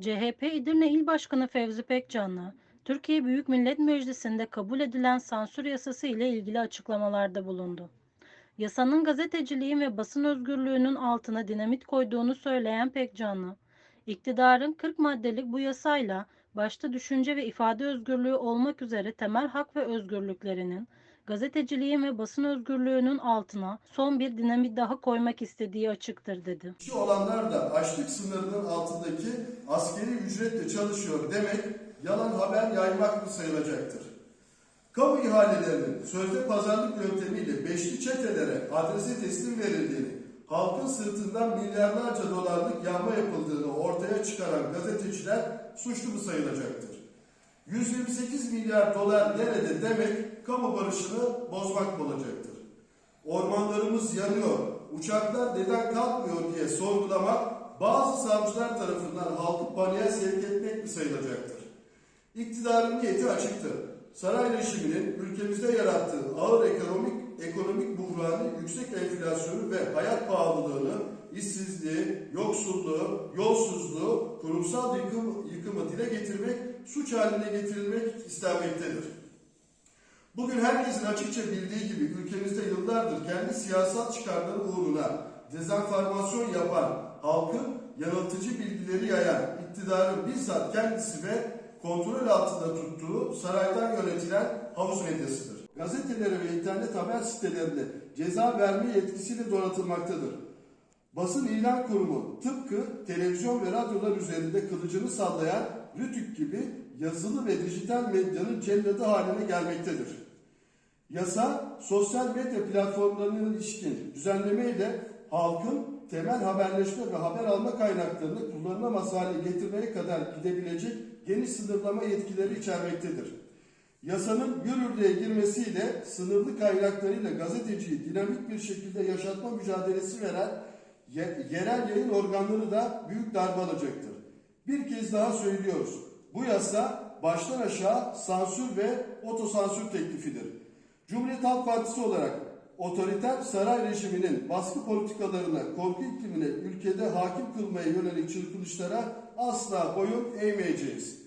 CHP İdirne İl Başkanı Fevzi Pekcanlı, Türkiye Büyük Millet Meclisi'nde kabul edilen sansür yasası ile ilgili açıklamalarda bulundu. Yasanın gazeteciliğin ve basın özgürlüğünün altına dinamit koyduğunu söyleyen Pekcanlı, iktidarın 40 maddelik bu yasayla başta düşünce ve ifade özgürlüğü olmak üzere temel hak ve özgürlüklerinin gazeteciliğin ve basın özgürlüğünün altına son bir dinamit daha koymak istediği açıktır dedi. İşçi olanlar da açlık sınırının altındaki askeri ücretle çalışıyor demek yalan haber yaymak mı sayılacaktır? Kamu ihalelerinin sözde pazarlık yöntemiyle beşli çetelere adrese teslim verildiğini, halkın sırtından milyarlarca dolarlık yağma yapıldığını ortaya çıkaran gazeteciler suçlu mu sayılacaktır? 128 milyar dolar nerede demek kamu barışını bozmak olacaktır? Ormanlarımız yanıyor, uçaklar neden kalkmıyor diye sorgulamak bazı savcılar tarafından halkı paniğe sevk etmek mi sayılacaktır? İktidarın niyeti açıktı. Saray rejiminin ülkemizde yarattığı ağır ekonomik ekonomik buhranı, yüksek enflasyonu ve hayat işsizliği, yoksulluğu, yolsuzluğu, kurumsal yıkım, yıkımı dile getirmek, suç haline getirilmek istenmektedir. Bugün herkesin açıkça bildiği gibi ülkemizde yıllardır kendi siyasal çıkarları uğruna dezenformasyon yapan, halkın yanıltıcı bilgileri yayan, iktidarın bizzat kendisi ve kontrol altında tuttuğu saraydan yönetilen havuz medyasıdır. Gazetelere ve internet haber sitelerinde ceza verme yetkisiyle donatılmaktadır. Basın İlan Kurumu tıpkı televizyon ve radyolar üzerinde kılıcını sallayan Rütük gibi yazılı ve dijital medyanın celladı haline gelmektedir. Yasa, sosyal medya platformlarının ilişkin düzenlemeyle halkın temel haberleşme ve haber alma kaynaklarını kullanılamaz hale getirmeye kadar gidebilecek geniş sınırlama yetkileri içermektedir. Yasanın yürürlüğe girmesiyle sınırlı kaynaklarıyla gazeteciyi dinamik bir şekilde yaşatma mücadelesi veren ye- yerel yayın organları da büyük darbe alacaktır. Bir kez daha söylüyoruz. Bu yasa baştan aşağı sansür ve otosansür teklifidir. Cumhuriyet Halk Partisi olarak otoriter saray rejiminin baskı politikalarına, korku iklimine ülkede hakim kılmaya yönelik çırpınışlara asla boyun eğmeyeceğiz.